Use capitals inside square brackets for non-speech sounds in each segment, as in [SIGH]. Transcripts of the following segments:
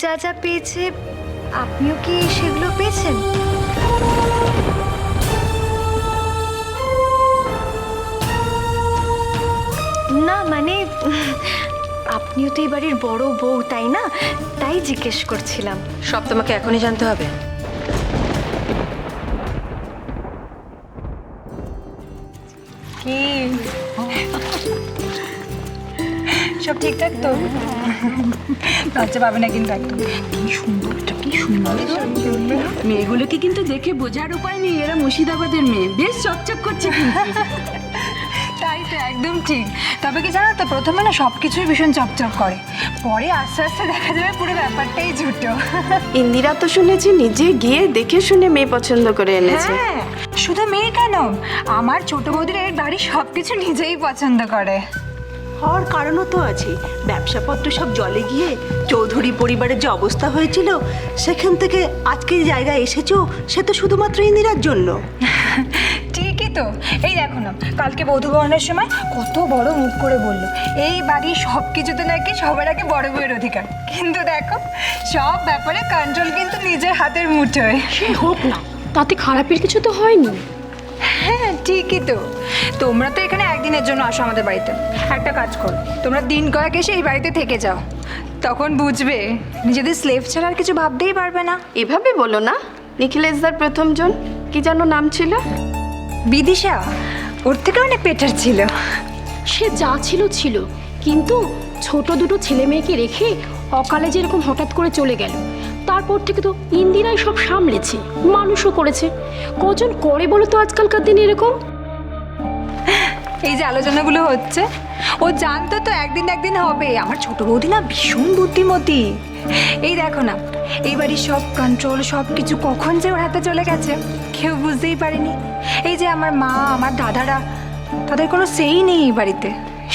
যা যা পেয়েছে, আপনিও কি সেগুলো পেয়েছেন? না মানে আপনিও তো এই বাড়ির বড় বউ, তাই না? তাই জিজ্ঞেস করছিলাম। সব তোমাকে এখনই জানতে হবে। ঠিকঠাক তো? লজ্জা পাবে না কিন্তু একদম। কি সুন্দরটা কি সুন্দর। মেয়েগুলোকে কিন্তু দেখে বোঝার উপায় নেই এরা মুর্শিদাবাদের মেয়ে। বেশ চকচক করছে কিন্তু। তাই তো একদম ঠিক। তবে কি জানো তো প্রথমে না সব কিছুই ভীষণ চকচক করে। পরে আস্তে আস্তে দেখা যাবে পুরো ব্যাপারটাই ঝুটো। ইন্দিরা তো শুনেছি নিজে গিয়ে দেখে শুনে মেয়ে পছন্দ করে এনেছে। হ্যাঁ শুধু মেয়ে কেন? আমার ছোট বৌদির এই বাড়ির সব কিছু নিজেই পছন্দ করে। হওয়ার কারণও তো আছে। ব্যবসাপত্র সব জলে গিয়ে চৌধুরী পরিবারের যে অবস্থা হয়েছিল সেখান থেকে আজকে যে জায়গায় এসেছ সে তো শুধুমাত্র ইন্দিরার জন্য। [LAUGHS] ঠিকই তো। এই দেখো না কালকে বধূবরণের সময় কত বড় মুখ করে বলল এই বাড়ির সব কিছুতে নাকি সবার আগে বড় বউয়ের অধিকার। কিন্তু দেখো সব ব্যাপারে কন্ট্রোল কিন্তু নিজের হাতের মুঠোয়। সে হোক না তাতে খারাপের কিছু তো হয়নি। হ্যাঁ ঠিকই তো। তোমরা তো এখানে একদিনের জন্য আসো আমাদের বাড়িতে। একটা কাজ করো তোমরা দিন কয়েক এসে এই বাড়িতে থেকে যাও। তখন বুঝবে নিজেদের স্লেভ ছাড়া আর কিছু ভাবতেই পারবে না। এভাবে বলো না। নিখিলেশদার প্রথম জন কি যেন নাম ছিল? বিদিশা ওর থেকে অনেক পেটার ছিল। সে যা ছিল ছিল। কিন্তু ছোট দুটো ছেলে মেয়েকে রেখে অকালে যেরকম হঠাৎ করে চলে গেল তারপর থেকে তো ইন্দিরাই সব সামলেছে, মানুষও করেছে। কজন করে বলো তো আজকালকার দিনে এরকম? এই যে আলোচনাগুলো হচ্ছে, ও জানতো তো একদিন একদিন হবে। আমার ছোট বৌদি না ভীষণ বুদ্ধিমতী। এই দেখো না এই বাড়ির সব কন্ট্রোল সব কিছু কখন যে ওর হাতে চলে গেছে, কেউ বুঝতেই পারেনি। এই যে আমার মা, আমার দাদারা, তাদের কোনো সেই নেই এই বাড়িতে।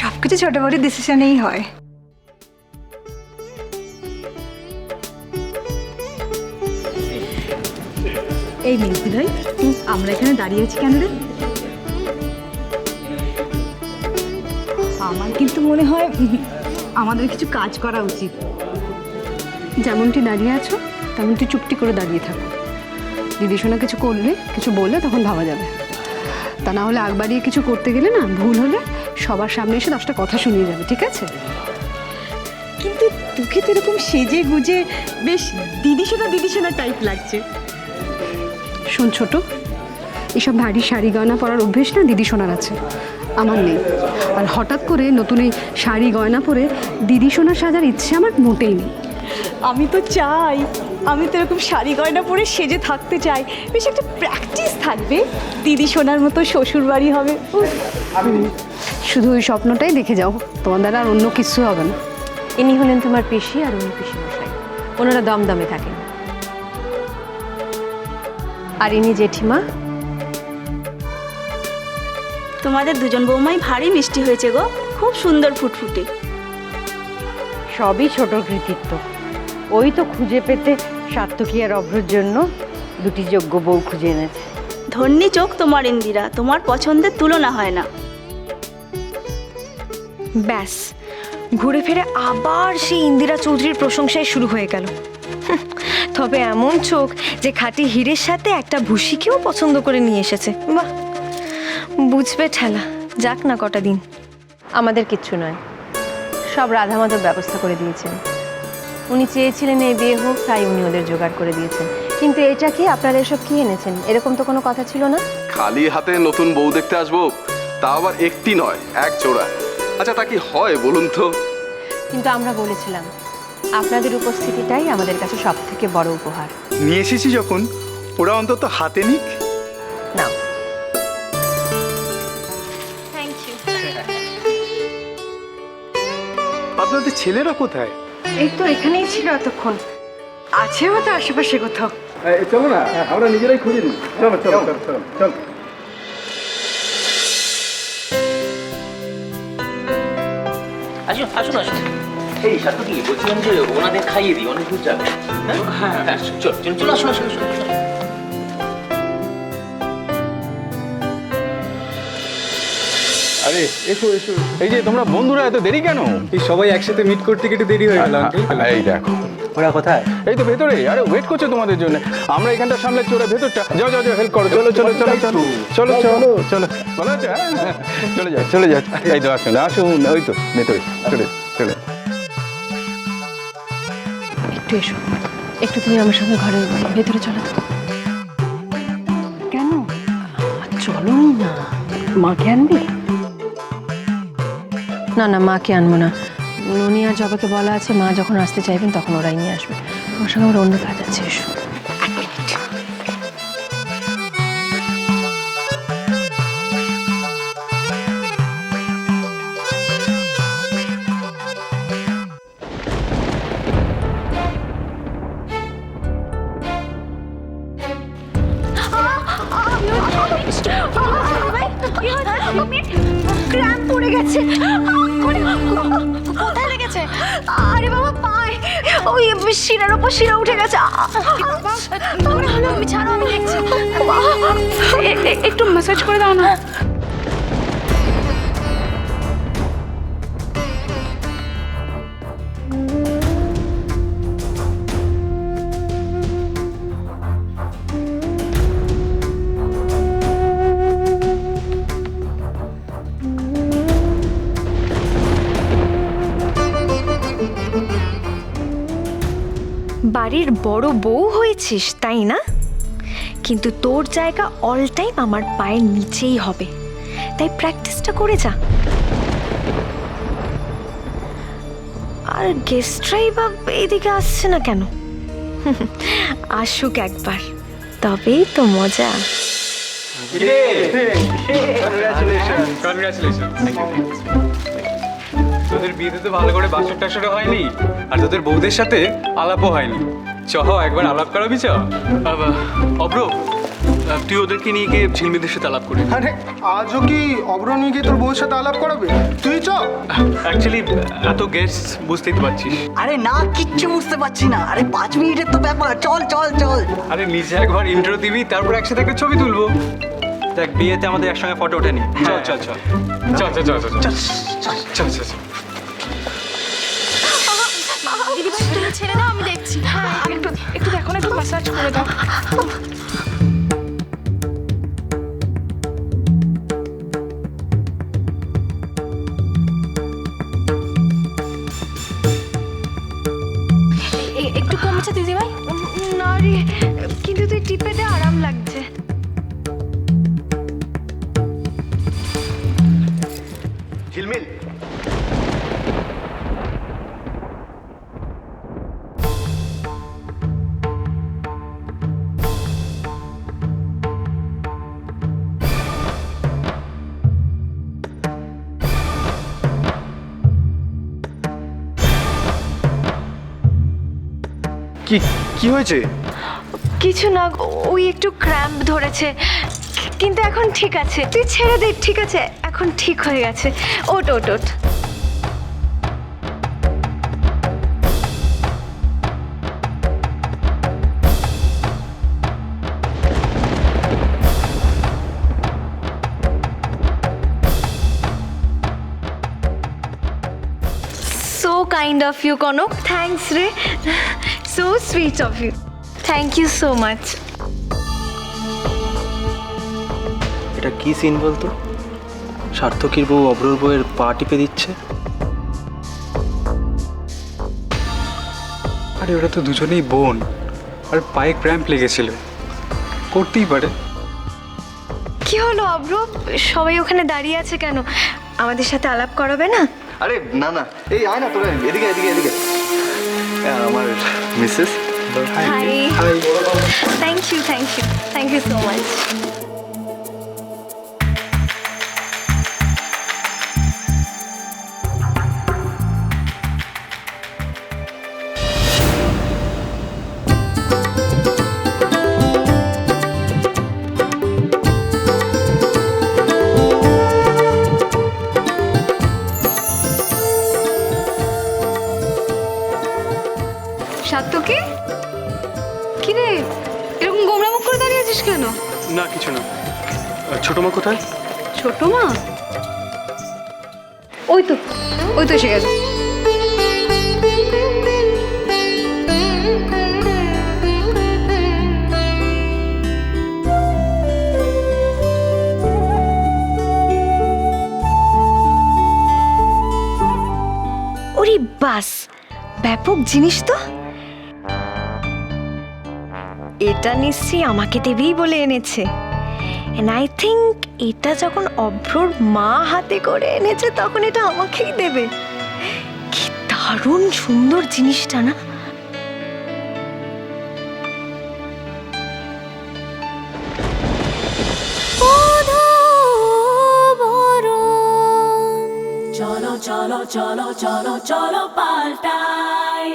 সব কিছু ছোটো বড় ডিসিশনেই হয়। এই মিন্টু ভাই আমরা এখানে দাঁড়িয়ে আছি কেন রে? আমার কিন্তু মনে হয় আমাদের কিছু কাজ করা উচিত। যেমনটি দাঁড়িয়ে আছো, তেমনটি চুপটি করে দাঁড়িয়ে থাকো। দিদি শোনা কিছু করলে, কিছু বললে, তখন ভাবা যাবে। তা না হলে আগ বাড়িয়ে কিছু করতে গেলে না, ভুল হলে সবার সামনে এসে দশটা কথা শুনিয়ে যাবে, ঠিক আছে? কিন্তু তোকে তো এরকম সেজে গুজে, বেশ দিদি শোনা দিদি শোনা টাইপ লাগছে। শোন ছোট এসব ভারী শাড়ি গয়না পরার অভ্যেস না দিদি সোনার আছে আমার নেই। আর হঠাৎ করে নতুন এই শাড়ি গয়না পরে দিদি সোনার সাজার ইচ্ছে আমার মোটেই নেই। আমি তো চাই আমি তো এরকম শাড়ি গয়না পরে সেজে থাকতে চাই বেশ একটা প্র্যাকটিস থাকবে দিদি সোনার মতো শ্বশুর বাড়ি হবে শুধু ওই স্বপ্নটাই দেখে যাও তোমার দ্বারা আর অন্য কিছু হবে না। ইনি হলেন তোমার পিসি আর উনি পিসি মশাই ওনারা দমদমে থাকেন। আর ইনি জেঠিমা। তোমাদের দুজন বৌমাই ভারী মিষ্টি হয়েছে গো খুব সুন্দর ফুটফুটে। সবই ছোট কৃতিত্ব। ওই তো খুঁজে পেতে সাত্তকী আর অভ্রর জন্য দুটি যোগ্য বউ খুঁজে এনেছে। ধন্যী চোখ তোমার ইন্দিরা তোমার পছন্দের তুলনা হয় না। ব্যাস ঘুরে ফিরে আবার সেই ইন্দিরা চৌধুরীর প্রশংসায় শুরু হয়ে গেল। তবে এমন চোখ যে খাঁটি হীরের সাথে একটা ভুসিকেও পছন্দ করে নিয়ে এসেছে। বাহ! বুঝবে ঠেলা। যাক না কটা দিন। আমাদের কিচ্ছু নয়। সব রাধা মাধব ব্যবস্থা করে দিয়েছেন। উনি চেয়েছিলেন এই বিয়ে হোক তাই উনি ওদের জোগাড় করে দিয়েছেন। কিন্তু এটা কি আপনারা এসব কি এনেছেন? এরকম তো কোনো কথা ছিল না? খালি হাতে নতুন বউ দেখতে আসব তা আবার একটি নয় এক জোড়া। আচ্ছা তা কি হয় বলুন তো? কিন্তু আমরা বলেছিলাম আপনাদের উপস্থিতিটাই আমাদের কাছে সব থেকে বড় উপহার। নিয়ে এসেছি যখন ওরা অন্তত হাতে নিক। না আপনাদের ছেলেরা কোথায়? এই তো এখানেই ছিল এতক্ষণ। আছে হয়তো আশেপাশে কোথাও। চলো না আমরা নিজেরাই খুঁজে নিই। চলো চলো চলো চলো চলো। আসুন আসুন আসুন। এই সাথে কি বলছিলাম যে ওনাদের খাইয়ে দিই অনেক দূর যাবে। হ্যাঁ? হ্যাঁ। চল চল চল আসুন আসুন আসুন আসুন। আরে এসো এসো। এই যে তোমরা বন্ধুরা এত দেরি কেন? এই সবাই একসাথে মিট করতে কেটে দেরি হয়ে গেল এই দেখো। ওরা কোথায়? এই তো ভেতরে। আরে ওয়েট করছে তোমাদের জন্য। আমরা এখানটা সামলাচ্ছি ওরা ভেতরটা। যাও যাও যাও হেল্প করো। চলো চলো চলো চলো চলো চলো চলো ভালো আছে? হ্যাঁ? হ্যাঁ, চলে যাও চলে যাও। এই তো আসুন আসুন। ওই তো ভেতরে। চলে চলে। একটু এসো। একটু তুমি আমার সঙ্গে ঘরে ভেতরে চলো তো। কেন? চলো না মাকে আনবি? না না মাকে আনব না। ননি আর জবাকে বলা আছে মা যখন আসতে চাইবেন তখন ওরাই নিয়ে আসবে। তোমার সঙ্গে আমার অন্য কাজ আছে এসো। ওই শিরার ওপর শিরা উঠে গেছে। আমি ছাড়ো আমি দেখছি। একটু ম্যাসাজ করে দাও না। বড় বউ হয়েছিস, তাই না? কিন্তু তোর জায়গা অল টাইম আমার পায়ের নিচেই হবে। তাই প্র্যাকটিসটা করে যা। আর গেস্টরাই বা এদিকে আসছে না কেন? আসুক একবার, তবেই তো মজা। তোদের বিয়েতে তো ভালো করে বাসর টাসরও হয়নি, আর তোদের বৌদের সাথে আলাপও হয়নি। চহ একবার আলাপ করাবি চ অব্র তুই ওদেরকে নিয়ে গিয়ে ঝিলমিদের সাথে আলাপ করি আরে আজও কি অগ্রণী গিয়ে তোর বউর সাথে আলাপ করাবে? তুই চ। অ্যাকচুয়ালি এত গেস্ট বুঝতেই তো পারছিস। আরে না কিচ্ছু বুঝতে পারছি না। আরে পাঁচ মিনিটের তো ব্যাপার। চল চল চল। আরে নিচে একবার ইন্ট্রো দিবি তারপর একসাথে একটা ছবি তুলবো। দেখ বিয়েতে আমাদের একসঙ্গে ফটো ওঠেনি। চল চল। চল চল চল চল চল চল চল চল। ছেড়ে দাও, আমি দেখছি। একটু একটু দেখো না, একটু ম্যাসাজ করে দাও। একটু কমেছে দিদিভাই? না রে। কি কি হয়েছে? কিছু না ওই একটু ক্র্যাম্প ধরেছে। কিন্তু এখন ঠিক আছে। তুই ছেড়ে দে, ঠিক আছে? এখন ঠিক হয়ে গেছে। ওট ওট ওট। Kind of you Kanak thanks রে। So sweet of you thank you so much এটা কি সিন বলতো? সার্থকীর বউ অব্রর বউয়ের পা টিপে দিচ্ছে। আরে ওরা তো দুজনেই বোন। আর পায়ে ক্র্যাম্প লেগেছিল। করতেই পারে। কি হলো অব্র সবাই ওখানে দাঁড়িয়ে আছে কেন? আমাদের সাথে আলাপ করাবে না? আরে না না। এই আয় না তোরা এদিকে এদিকে এদিকে। আমার Mrs hi thank you thank you thank you so much সাত্তকে কিরে এরকম গোমরা মুখ করে দাঁড়িয়ে আছিস কেন? না কিছু না। আর ছোট মা কোথায়? ছোট মা? ওই তো ওই তো এসে গেছে বাস ব্যাপক জিনিস তো। এটা নিশ্চয়ই আমাকে দেবেই বলে এনেছে। এন্ড আই থিঙ্ক এটা যখন অভ্রর মা হাতে করে এনেছে তখন এটা আমাকেই দেবে। কি দারুণ সুন্দর জিনিসটা না? চলো চলো চলো চলো চলো পাল্টাই।